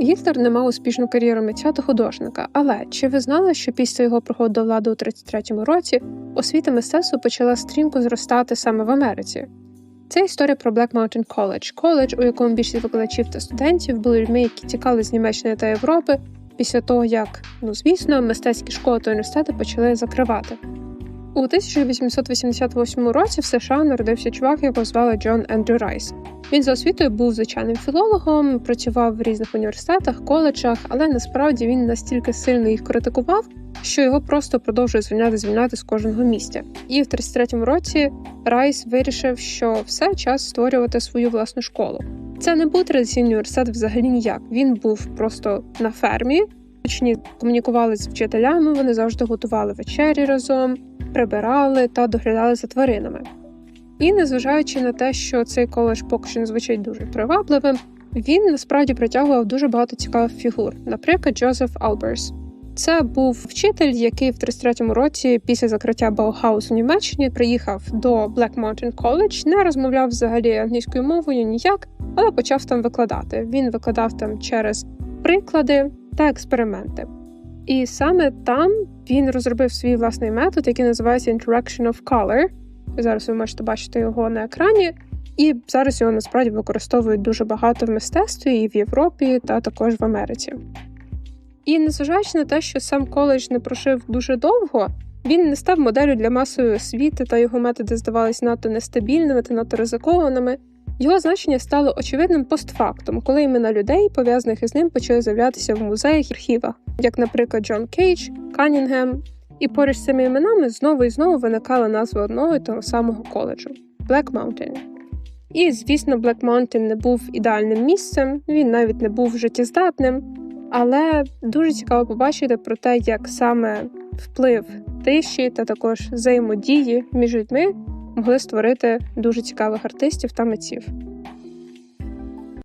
Гітлер не мав успішну кар'єру митця та художника, але чи ви знали, що після його приходу до влади у 33-му році освіта мистецтва почала стрімко зростати саме в Америці? Це історія про Black Mountain College, коледж, у якому більшість викладачів та студентів були людьми, які тікали з Німеччини та Європи після того, як, ну звісно, мистецькі школи та університети почали закривати. У 1888 році в США народився чувак, якого звали Джон Ендрю Райс. Він за освітою був звичайним філологом, працював в різних університетах, коледжах, але насправді він настільки сильно їх критикував, що його просто продовжує звільняти звільняти з кожного місця. І в 33-му році Райс вирішив, що все час створювати свою власну школу. Це не був традиційний університет взагалі ніяк. Він був просто на фермі. Учні комунікували з вчителями, вони завжди готували вечері разом, прибирали та доглядали за тваринами. І незважаючи на те, що цей коледж поки що не звучить дуже привабливим, він насправді притягував дуже багато цікавих фігур, наприклад, Джозеф Алберс. Це був вчитель, який в 33-му році, після закриття Баухаус у Німеччині, приїхав до Black Mountain College, не розмовляв взагалі англійською мовою ніяк, але почав там викладати. Він викладав там через приклади та експерименти. І саме там він розробив свій власний метод, який називається Interaction of Color. Зараз ви можете бачити його на екрані. І зараз його насправді використовують дуже багато в мистецтві і в Європі, та також в Америці. І незважаючи на те, що сам коледж не прожив дуже довго, він не став моделлю для масової освіти, та його методи здавалися надто нестабільними та надто ризикованими. Його значення стало очевидним постфактум, коли імена людей, пов'язаних із ним, почали з'являтися в музеях і архівах, як, наприклад, Джон Кейдж, Канінгем. І поруч з цими іменами знову і знову виникала назва одного і того самого коледжу Black Mountain. І, звісно, Black Mountain не був ідеальним місцем, він навіть не був життєздатним, але дуже цікаво побачити про те, як саме вплив тиші та також взаємодії між людьми могли створити дуже цікавих артистів та митців.